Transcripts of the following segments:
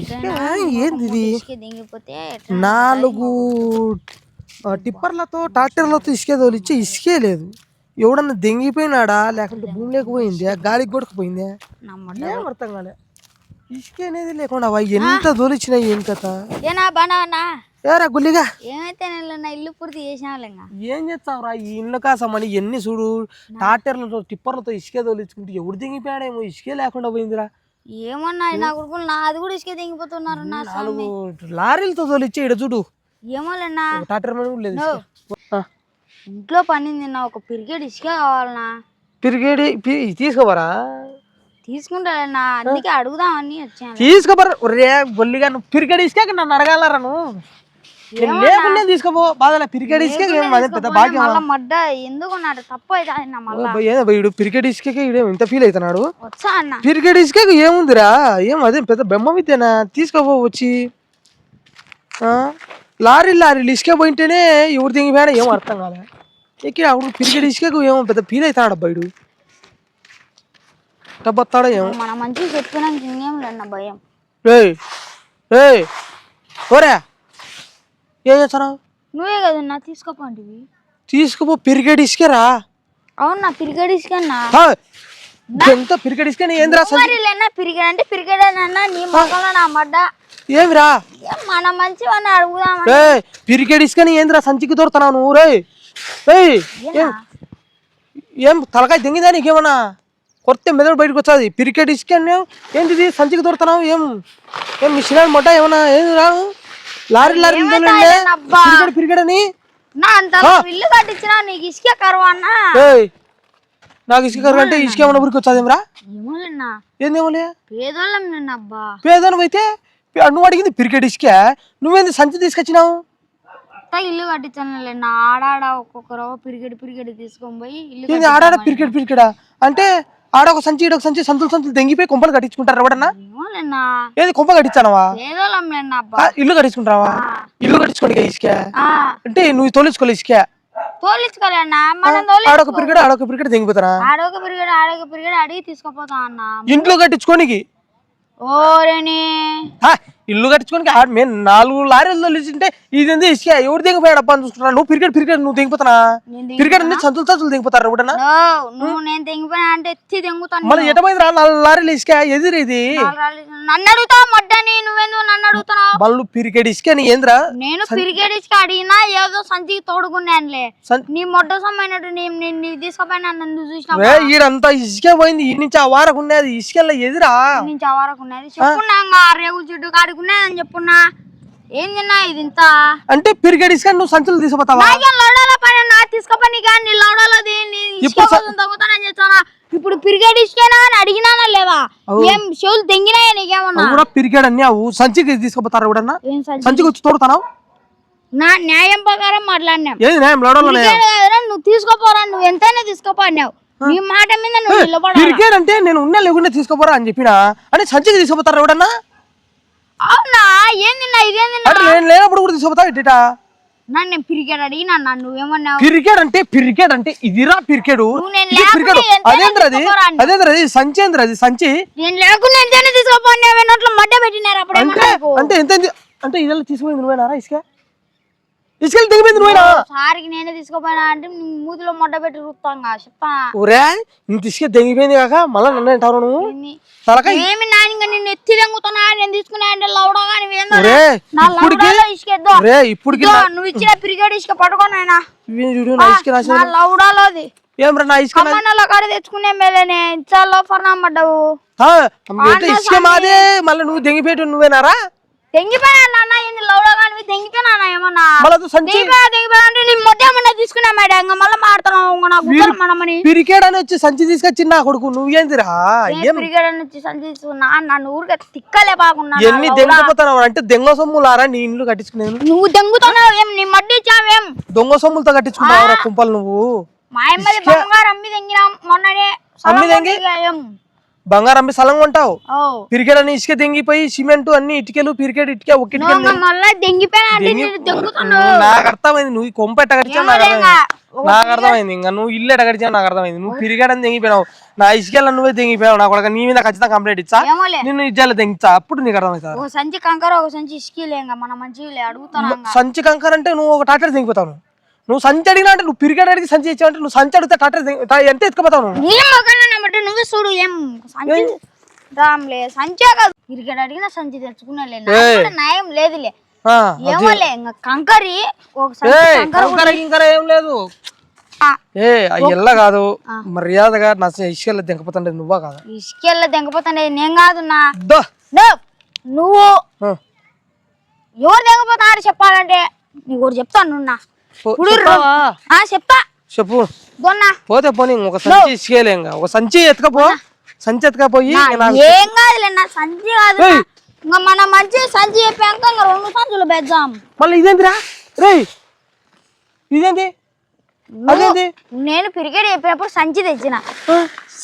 ఇసుక ఏంది దింగిపోతే? నాలుగు టిప్పర్లతో ట్రాక్టర్లతో ఇసుకే తోలిచ్చి ఇసుకే లేదు. ఎవడన్నా దెంగిపోయినాడా? లేకుంటే భూమి లేకపోయిందా గాలికి కొడుకుపోయిందా ఏం అర్థం కాలే. ఇసుక అనేది లేకుండా అవ్వ, ఎంత తోలిచ్చినా ఏం కథ? ఏనా బానా ఏరా గుల్లిగా? ఏమైతే నేను ఇల్లు పూర్తి చేసినావులేంగా ఏం చేస్తావురా? ఈ ఇల్లు కాసమని ఎన్ని చూడు ట్రాక్టర్లతో టిప్పర్లతో ఇసుకే తోలించుకుంటే ఎవడు దింగిపోయాడేమో ఇసుకే లేకుండా పోయిందిరా. ఏమన్నా నా కొడుకులు నా అది కూడా ఇసుక దింగిపోతున్నారు నా నాలుగు లారీలతో తోలిచ్చి ఇడ చూడు. ఏమోలేనా లేదు ఇంట్లో పనింది నా ఒక పిరికెడ్ ఇసుక కావాలనా? పిరిగేడి తీసుకోవరా తీసుకుంటాలేనా అందుకే అడుగుదామని వచ్చాను. తీసుకోబర రే బొల్లిగా నువ్వు పిరిగడి ఇసుక నన్ను అడగాలరా నువ్వు? లేకుండా తీసుకోపో బాధలే. ఇసుక భాగ్యం. మడ్డ ఎందుకు తప్పు అయితే ఏదో వీడు ఇంత ఫీల్ అవుతున్నాడు. ఇసుక ఏముందిరా? ఏం అదే పెద్ద బెమ్మ విద్యనా తీసుకోపో వచ్చి. ఆ? లారీ లారీలు ఇసుక పోయింటేనే ఎవరు దిగిపోయాడో ఏం అర్థం కాలే. ఎక్కి అప్పుడు పిరిగడి ఇసుకకు ఏమో పెద్ద ఫీల్ అవుతాడు అబ్బాయిడు డబ్బొత్తాడో ఏమో. మన ఇంకేం లేన్న భయం. ఓరే. ఏం చేస్తున్నావు? నువ్వే కదా నా తీసుకోపోంటివి తీసుకుపో పిరిగడి ఇసుకరా అవును నా పిరికెడ్ ఇసుకన్నా ఎంత పిరిగడి ఇసుక మరి లేనా పిరికెడ్ అంటే పిరికెడేనన్నా నీ మొక్కలో నా మడ్డ? ఏమిరా? ఏం మన మంచి అడుగుదామని రే పిరిగడి ఇసుకని ఏందిరా సంచికి దొరుకుతున్నావు నువ్వు రే ఏం ఏం తలకాయ దింగిందా నీకేమన్నా? కొత్త మెదడు బయటకు వచ్చాది. పిరికెట్ ఇసుక ఏంటిది? సంచికి దొరుకుతున్నావు ఏం ఏం మీ సినిమా మొట్ట ఏమన్నా? ఏం రాను లారీ లారీ పిరికెడ్ అని నా అంత ఇల్లు కట్టించినా నీకు ఇసుక కరువు అన్నా? ఏయ్ నాకు ఇసుక కరువు అంటే ఇసుక ఏమన్నా ఊరికి వచ్చాదేమ్రా ఏమోలేనా ఏందేమోలే పేదోళ్ళం నిన్న అబ్బా. పేదను అయితే నువ్వు అడిగింది పిరికెట్ ఇసుక. నువ్వేంది సంచి తీసుకొచ్చినావు? ఇల్లు కట్టించాను నా ఆడాడ ఒక్కొక్క రవ్వ పిరికెడు పిరికెడు తీసుకొని పోయి ఇల్లు ఆడాడ పిరికెట్ పిరికెడా? అంటే ఆడ ఒక సంచి ఒక సంచి సంతులు సంతులు దెంగిపోయి కొంపలు కట్టించుకుంటారు ఎవడన్నా? ఏది కొంప కట్టించానవా ఇల్లు కట్టించుకుంటావా? ఇల్లు కట్టించుకోండి ఇసుక. అంటే నువ్వు తోలించుకోలే ఇసుక. ఆడొక పిరికెడ్ ఆడొక పిరికెడ్ దెంగిపోతారా? ఆడొక పిరికెడు ఆడొక పిరికెడు అడిగి తీసుకుపోతా అన్న. ఇంట్లో కట్టించుకోనికి. ఓరేని. ఇల్లు కట్టించుకోనికి ఆడ మేము నాలుగు లారీలు తోలించుంటే ఇది ఏంది ఇసుక? ఎవరు దిగిపోయాడు అబ్బా అని చూసుకుంటా నువ్వు పిరికెడ్ పిరికెడ్ నువ్వు దిగిపోతానా? నేను పిరికెడ్ అన్ని సంతులు సంతులు దిగిపోతారు నువ్వు నేను తెంగిపోయినా అంటే ఎత్తి తెంగుతాను మళ్ళీ ఎటమైంది రా? నాలుగు లారీలు ఇసుక? ఎదురు ఇది? నన్ను అడుగుతావు మొడ్డని? నువ్వెందుకు నన్ను అడుగుతున్నావు? బళ్ళు పిరికెడ్ ఇసుక నీ ఏంద్రా? నేను పిరిగేడికి అడిగినా ఏదో సంచికి తోడుకున్నానులే. నీ మొడ్డ సమైనట్టు నీ నేను నీకు తీసుకుపోయినా నన్ను చూసిన ఈడంతా ఇసుక పోయింది. ఈ నుంచి ఆ వారకు ఉన్నది. ఇసుకెళ్ళ ఎదురా నుంచి అవరకున్నది చెప్పున్నా ఇంకా రేగు చెట్టు కాడుకున్నదని చెప్పున్నా. ఏం తిన్నా ఇది ఇంత? అంటే పిరికెడ్ ఇసుక నువ్వు సంచులు తీసుకుపోతావా? లౌడాల పని నా తీసుకుపోయి కానీ లౌడాలది నీ ఇప్పుడు స- తగ్గుతానని చెప్తానా ఇప్పుడు పిరిగేడి ఇసుకేనా అని అడిగినానా లేవా ఏం చెవులు తెంగినాయా నీకేమన్నా? కూడా పిరికెడ్ అన్ని అవు. సంచికి తీసుకుపోతారు సంచి? సంచికి వచ్చి తోడుతానావు? నా న్యాయం ప్రకారం మాట్లాడినాం. ఏది న్యాయం? లోడలోనే పిరిగేడు కాదురా, నువ్వు తీసుకోపోరా నువ్వు ఎంతైనా తీసుకోపోయినావు నీ మాట మీద నువ్వు పిరికెడ్ అంటే నేను ఉన్నా లేకుండా తీసుకోపోరా అని చెప్పినా. అంటే సంచికి తీసుకుపోతారు ఎవడన్నా? అవునా? ఏంది నా ఇదేంది అంటే నేను లేనప్పుడు కూడా తీసుకుపోతావు ఇట్ట నన్ను నేను పిరిగాడు అడిగినా నన్ను? నువ్వేమన్నావు పిరికెడ్ అంటే పిరికెడ్ అంటే ఇదిరా పిరికెడు. నువ్వు నేను ఇది పిరికెడు. లేకుండా ఎంతైనా అదేంద్ర అది. అదేంద్ర అది? సంచి ఏంద్ర అది? సంచి? నేను లేకుండా ఎంతైనా తీసుకోపోయినావు నోట్లో మడ్డ పెట్టినారు అప్పుడు అంటే ఏమన్నా నాకు? అంటే ఎంత అంటే ఇదెಲ್ಲ తీసుకుపోయింది నువ్వేనారా ఇసుక? ఇసుకలు దిగిపోయింది నువ్వేనా? సారికి నేనే తీసుకోపోయినా అంటే మూతిలో మొడ్డ పెట్టి రుస్తాంగా చెప్తా. ఒరే ఇంత ఇసుక దిగిపోయింది కాక మళ్ళీ నన్ను అంటావు నువ్వు? ఏమి నాయనగా నిన్ను ఎత్తి తెంగుతున్నా? నేను తీసుకున్నా అంటే లౌడా కానీ ఇసుకెద్దో. ఇప్పటికి ఇదో నువ్వు ఇచ్చిన పిరిగాడు ఇసుక పట్టుకోనైనా ఇవి చూడు నా ఇసుక రాసి నా లౌడాలోది. ఏం రా నా ఇసుక నా- కమ్మన్నలో కాడ తెచ్చుకునే మేలేనే ఫర్నా పడ్డావు ఇసుక మాదే మళ్ళీ నువ్వు దిగిపోయేటు నువ్వేనారా? పిరికేడ్ అని వచ్చి సంచి తీసుకొచ్చి నా కొడుకు నువ్వేందిరా? తిక్కలే బాగున్నా ఎన్ని దెంగపోతున్నావు అంటే దెంగ సొమ్ములారా నీ కట్టించుకునేది? నువ్వు దెంగుతున్నావు ఏం? నీ దొంగ సొమ్ములతో కట్టించుకున్నావురా కుంపలు నువ్వు? మా అమ్మది బంగారం అమ్మి మొన్ననే. అమ్మి తెంగి? బంగారం అమ్మి స్థలం కొంటావు ఓ. పిరికెడ్ అని ఇసుక తెంగిపోయి సిమెంట్ అన్ని ఇటుకలు పిరికెడ్ ఇటుక ఒక నాకు అర్థమైంది నువ్వు కొంప ఎట్టగడిచావు నాకు నాకు అర్థమైంది ఇంకా నువ్వు ఇల్లు ఎట్టగడిచావు నాకు అర్థమైంది. నువ్వు పిరికెడని తెంగిపోయినావు. నా ఇసుకెళ్ళ నువ్వే తెంగిపోయావు నాకు ఒక నీ మీద ఖచ్చితంగా కంప్లైంట్ ఇచ్చా? నిన్ను ఇజ్జాలు తెంగిచ్చా? అప్పుడు నీకు అర్థమవుతుంది సంచి కంకర ఒక సంచి ఇసుకలేంగా మన అడుగుతాను సంచి కంకర అంటే నువ్వు ఒక టాటర్ తెంగిపోతావు నువ్వు సంచి అడిగినా అంటే నువ్వు పిరికెడ్ అడిగి సంచి ఇచ్చావు అంటే నువ్వు సంచి అడిగితే టాటర్ ఎంత ఎత్తుకుపోతావు నువ్వు? చూడు ఏం సంచి రామ్లే సంచే కాదు. క్రికెట్ అడిగిన సంచి తెచ్చుకున్నాలే న్యాయం లేదులే. ఏమోలే ఇంకా కంకరి కంకర గింకర ఏం లేదు. ఏ ఎల్ల కాదు. మర్యాదగా నా ఇసుకెళ్ళ దింకపోతుండే నువ్వా కాదా? ఇసుకెళ్ళ దెంగపోతాండే నేను కాదు నా. నువ్వు ఎవరు దెంగపోతున్నారు చెప్పాలంటే? నీకు చెప్తాను నా. ఇప్పుడు? ఆ చెప్పు. దొన్నా పోతే పోనీ ఒక సంచి ఇసుకేలే ఒక సంచి ఎత్తుకపో. సంచి ఎత్తుకపోయి ఏం కాదులే నా సంచి కాదు. ఇంకా మన మంచి సంచి చెప్పాక ఇంకా రెండు సంచులు పెద్దాం మళ్ళీ ఇదేంటిరా రే ఇదేంటి అదేంటి నేను క్రికెట్ చెప్పినప్పుడు సంచి తెచ్చిన.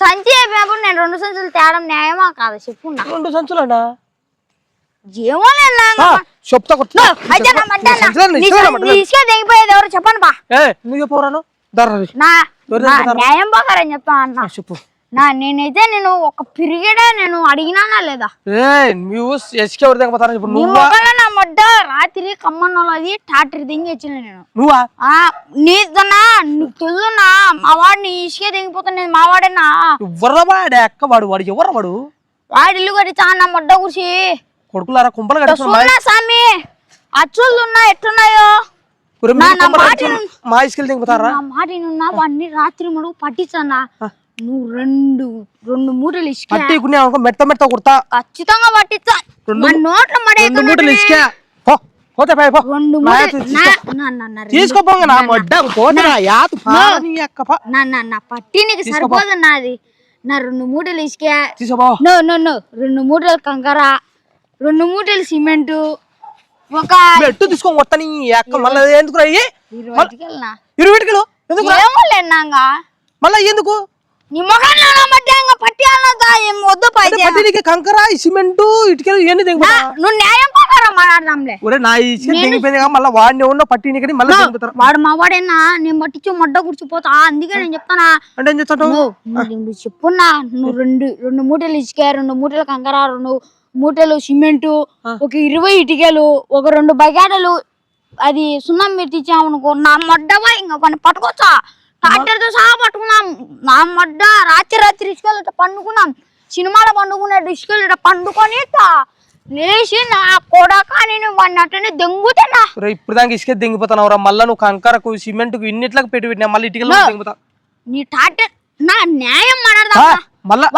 సంచి చెప్పినప్పుడు నేను రెండు సంచులు తేడం న్యాయమా కాదా? చెప్పు రెండు సంచులండా ఏమో చెప్తా కొట్టు. ఇసుక ఎవరు చెప్పండి బా. నువ్వు? న్యాయం చెప్తా అన్న. చెప్పు. నా నేనైతే నేను ఒక పిరిగడే నేను అడిగినానా లేదా? నీ మడ్డ రాత్రి కమ్మన్నోళ్ళది టాటరీ దింగి వచ్చిన నేను. నువ్వా? నీకు మా వాడిని ఇసుకే దిగిపోతున్నది మా వాడేనా? ఎవరు వాడే? వాడు ఎవరు వాడు? వాడి ఇల్లు కట్టించా నా మడ్డ కూర్చి కొడుకులారా కుంపలు కట్టుకుని చూడనా స్వామి అచ్చులు ఉన్నా మాట మా ఇసుకెళ్ళి దింగుతారా నా మాట నున్నా వాడిని రాత్రి మడుగు పట్టించన్నా. నువ్వు రెండు రెండు మూటలు ఇసుక. మెత్త మెత్త కుడతా. ఖచ్చితంగా పట్టించా. నోట్ల మడే రెండు మూటలు ఇసుకే. పోతే పై రెండు తీసుకోపోంగ నా మొడ్డ పోతే యాతు అక్క. నా నా నా పట్టి నీకు సరిపోదు నాది. నా రెండు మూటలు ఇసుక. తీసుకోపో. No no no. రెండు మూటలు కంకర. రెండు మూటలు సిమెంట్ ఒక ఎట్టు తీసుకొని వస్తా నీ అక్క మళ్ళీ ఎందుకు అయ్యి ఇరవై ఎందుకు ఏమో లేనాంగా మళ్ళీ ఎందుకు? నీ ముఖంలో ఏం వద్దు అంటే పైతే పట్టి నీకు కంకర సిమెంట్ ఇటుకలు ఇవన్నీ నువ్వు న్యాయం ప్రకారం మాట్లాడదాంలే. ఒరే నా ఇసుక దిగిపోయింది కదా మళ్ళీ వాడిని ఉన్న పట్టి నీకని మళ్ళీ దిగుతారు వాడు మా వాడేనా? నేను పట్టించు మొడ్డ కూర్చిపోతా అందుకే నేను చెప్తానా? అంటే ఏం నువ్వు నువ్వు చెప్పున్నా నువ్వు రెండు రెండు మూటలు ఇసుక రెండు మూటలు కంకర రెండు మూటలు సిమెంటు ఒక ఇరవై ఇటుకలు ఒక రెండు బగాడలు అది సున్నం పెట్టించాము అనుకో నా మొడ్డవా ఇంకా కొన్ని పట్టుకోవచ్చా ట్రాక్టర్తో సహా పట్టుకున్నాం. నా మొడ్డ రాత్రి రాత్రి ఇసుకలు పండుకున్నాం. సినిమాలో పండుకున్నట్టు ఇసుకలు పండుకొని లేచి నా కొడక నేను వాడిని అట్టనే దెంగుతున్నా ఇప్పుడు దానికి ఇసుక దిగిపోతున్నావు రా. మళ్ళీ నువ్వు కంకరకు సిమెంట్కు ఇన్నిట్లకు పెట్టి పెట్టినా మళ్ళీ ఇటుకలు దిగుతా. నీ ట్రాక్టర్ నా న్యాయం మాట్లాడదా మళ్ళా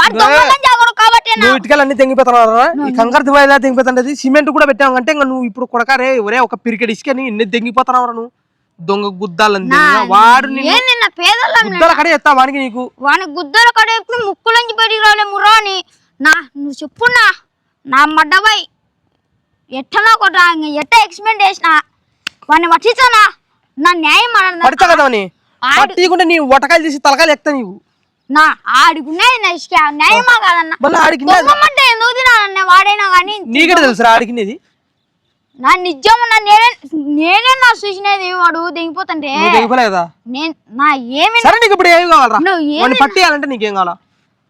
కాబట్టి నా నువ్వు ఇటుకలు అన్ని తెంగిపోతున్నావు ఈ కంకర దివాయిలా తెంగిపోతుండేది సిమెంట్ కూడా పెట్టావు అంటే ఇంకా నువ్వు ఇప్పుడు కొడకారే ఒరే ఒక పిరికెడ్ ఇసుకని ఇన్ని తెంగిపోతున్నావు నువ్వు? దొంగ గుద్దాలని. వాడు నిన్ను గుద్దల కడే ఎత్తా వానికి నీకు. వాని గుద్దల కడ ఎప్పుడు ముక్కులోంచి బయటికి రాలే మురాని నా నువ్వు చెప్పున్నా నా. మడ్డబాయ్ ఎట్టనా కొట్ట ఎట్ట ఎక్స్పెండ్ చేసిన? వాడిని పట్టించానా? నా న్యాయం పడతా కదా అని పట్టికుంటే నీ వటకాయలు తీసి తలకాయలు ఎక్తా నీవు. నా ఆడికున్నాయి నా ఇసుక న్యాయమా కాదన్న? మళ్ళీ ఆడికి దొంగమంటే ఎందుకు తినాలన్న? వాడైనా కానీ తెలుసురా ఆడికినేది నా నిజం నా నేనే నేనే నా చూసినది వాడు దిగిపోతుంటే. నేను నా ఏమి సరే నీకు ఇప్పుడు ఏం కావాలరా? నువ్వు పట్టేయాలంటే నీకేం కావాలా?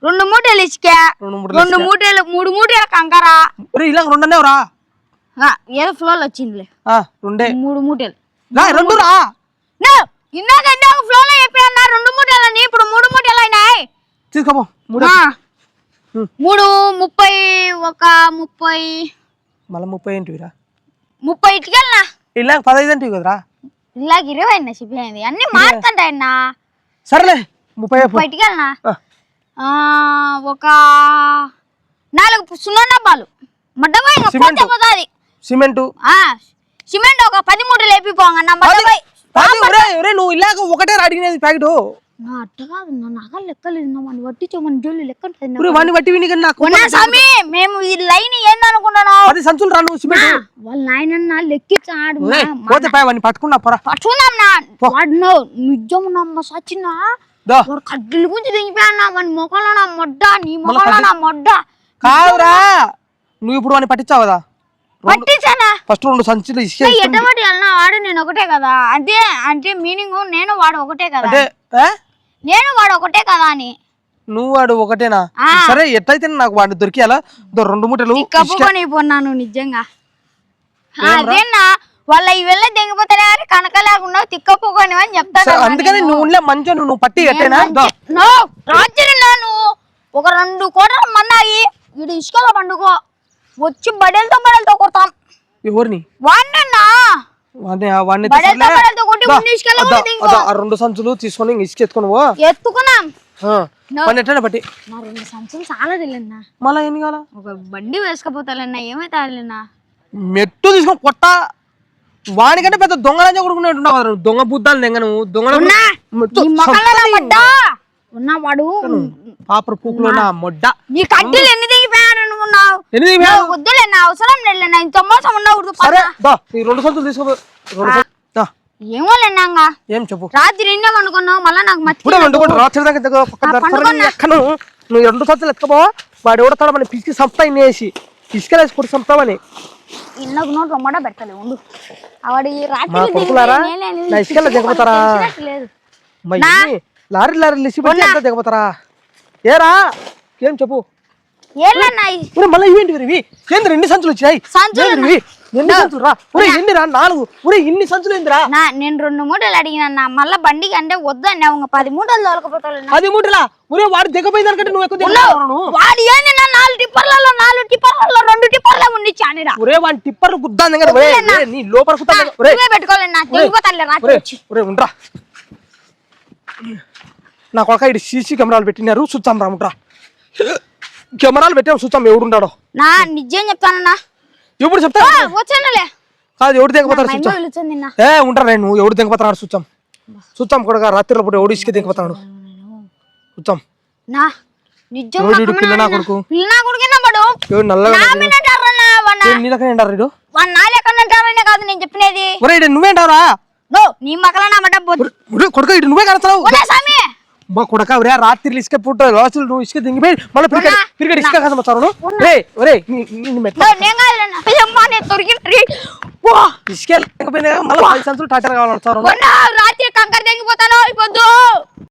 రెండు మూటలు ఇసుక రెండు మూటలు మూడు మూటల కంకర. ఇలా రెండనే రా ఏదో వచ్చిందిలే. ఆ, రెండే. మూడు మూటలు. రెండు రా. ఇందాక ఇందాక ఫ్లోలో చెప్పినా రెండు మూటలని ఇప్పుడు మూడు మూడు ముప్పై ఒక ముప్పై. మళ్ళీ ముప్పై ఏంటివిరా ముప్పై ఇటుకెళ్ళనా? ఇలా పదహైదు అంటే కదరా. ఇలాగ ఇరవై అయినా చెప్పినది అన్ని మారుతుంటాయన్నా సరేలే ముప్పై. ముప్పై ఇటుకెళ్ళనా? ఆ, ఆ, ఒక నాలుగు సున్నా డబ్బాలు. మడ్డబాయ్ సిమెంటు. సిమెంటు. ఆ, సిమెంట్ ఒక పది మూటలు వేపిపోంగ నా మడ్డబాయ్ నువ్వు ఇలాగ ఒకటే అడిగినది ప్యాకెట్. నా అట్ట కాదు నా నగలు లెక్కలేదు నా మన వట్టించో మన జోలు లెక్క ఉంటుంది వాడిని బట్టి విని కానీ నాకు కొన్నా స్వామి మేము ఈ లైన్ ఏందనుకుంటున్నావు పది సంచులు రా నువ్వు సిమెంట్ వాళ్ళ నాయనన్న లెక్కించాడు ఒరే, పోతే పై వాడిని పట్టుకున్నా పొరా. పట్టుకుందాం నా. వాడు నో నిజం నమ్మ సచిన వాడు కడ్డీల గురించి దిగిపోయా మన మొక్కలో నా మొడ్డ నీ మొక్కలో నా మొడ్డ? కాదురా నువ్వు ఇప్పుడు వాడిని పట్టించావు కదా? పట్టించానా? ఫస్ట్ రెండు సంచులు ఎట్టబడి వెళ్ళినా వాడు నేను ఒకటే కదా. అదే అంటే మీనింగ్ నేను వాడు ఒకటే కదా? నేను వాడు ఒకటే కదా అని. నువ్వు వాడు ఒకటేనా. సరే ఎట్లయితే నాకు వాడిని దొరికేయాలా దో రెండు మూటలు కప్పుకొని పోన్నాను నిజంగా. అదేనా? వాళ్ళ ఈ వెళ్ళ దిగిపోతానే అని కనక లేకుండా తిక్కపోకొని అని చెప్తాను అందుకని నువ్వు మంచిగా నువ్వు నువ్వు పట్టి ఎట్టేనా దో. నో రాత్రి నాను. ఒక రెండు కోటలు మన్నాయి. వీడు ఇసుకలో పండుకో. వచ్చి బడేలతో బడేలతో కొడతాం. ఎవరిని? వాడినన్నా. వాడిని బడేలతో. బడేలతో రెండు సంచులు తీసుకొని ఇంక ఇసుక ఎత్తుకొని పో. ఎత్తుకున్నాం. ఎట్లా నా. రెండు సంచులు చాలా తెలియన్నా మళ్ళా ఎన్ని కావాలా? ఒక బండి వేసుకపోతాలన్నా ఏమైతే అల్లన్నా మెట్టు తీసుకొని కొట్ట. వాడికంటే పెద్ద దొంగలంజ కొడుకునేట్టు. దొంగ బుద్ధాలు దెంగ నువ్వు దొంగ ఉన్నా. మెట్టు నీ మొక్కలో నా మొడ్డ ఉన్నా వాడు. పాపర పూకులో నా మొడ్డ. నీ కడ్డీలు ఎన్ని దిగిపోయాడు అనుకున్నావు? ఎన్ని దిగిపోయావు? వద్దులే నా అవసరం లేదు ఇంత మోసం ఉండకూడదు సరే ఈ రెండు సంచులు తీసుకో ఏమో లేనాంగా ఏం చెప్పు? రాత్రి మళ్ళా నాకు మర్చి ఇప్పుడే వండుకుంటా రాత్రి దగ్గర ఎక్కను. నువ్వు రెండు సంచులు ఎత్తుకోబో వాడు ఎవడతాడు మన పిసికి సంపుతా ఇన్నేసి. ఇసుకలేసి కొట్టి సంపుతామని ఇన్నకు నోట్ రొమ్మడ పెట్టలే ఉండు. ఆవిడ ఈ రాత్రి నా దిగపోతారా ఇన్ని లారీ లారీ లిసి పెట్టి దిగపోతారా ఏరా? ఏం చెప్పు? మళ్ళీ ఇవేంటి ఇవి ఏంద్ర ఎన్ని సంచులు వచ్చినాయి? సంచులు? ఎన్ని ఒరే నాలుగు. ఒరే ఇన్ని సంచులు ఏందిరా నా నేను రెండు మూటలు అడిగినా మళ్ళా బండికి అంటే వద్దు అన్నా ఒక పది మూటలు అది మూటలా? ఒరే వాడు దిగపోయిన దానికంటే నువ్వు ఎక్కువ దిగపోతున్నావు వాడు ఏంది నా నాలుగు టిప్పర్లలో నాలుగు టిప్పర్లలో రెండు టిప్పర్లే ఉండిచ్చానిరా ఒరే వాడి టిప్పర్లు గుద్దా దగ్గర ఒరే ఒరే, నీ లోపల కుత్తా దగ్గర ఒరే పెట్టుకోలేదు నా తెగిపోతానులే రాత్రి ఒరే వచ్చి. ఒరే ఉండరా. నా కొడక ఇటు సీసీ కెమెరాలు పెట్టినారు. చూద్దాం రా ఉంటా కెమెరాలు పెట్టాము చూద్దాం ఎవడున్నాడో నా నిజం చెప్తానన్నా. ఎప్పుడు చెప్తా? ఆ, వచ్చానులే. కాదు ఎవడు ఏ ఉంటారా నువ్వు ఎవడు దిగపోతున్నాడు చూద్దాం. చూద్దాం కొడక రాత్రిలో పూట ఎవడు ఇసుక దిగపోతున్నాడు చూద్దాం. నా నిజం పిల్ల నా కొడుకు? ఎవడు నల్లగా నా వాడు కాదు నేను చెప్పినది. ఒరే నువ్వేంటావురా నో నీ మకల నా మట బొద్దు ఒరే కొడక ఇటు నువ్వే స్వామి! మా కొడక ఒరే రాత్రి ఇసుక పుట్ట లాసులు నువ్వు ఇసుక దిగిపోయి మళ్ళీ క్రికెట్ క్రికెట్ ఇసుక కదా రే ఒరే నీ- నీ మెట్ల నో, నేను కాదులేనా అమ్మా నేను దొరికిన ఇసుక లేకపోయినా మళ్ళీ పది సంచులు టాటర్ కావాలంటారు రాత్రి కంకర అయిపోద్దు.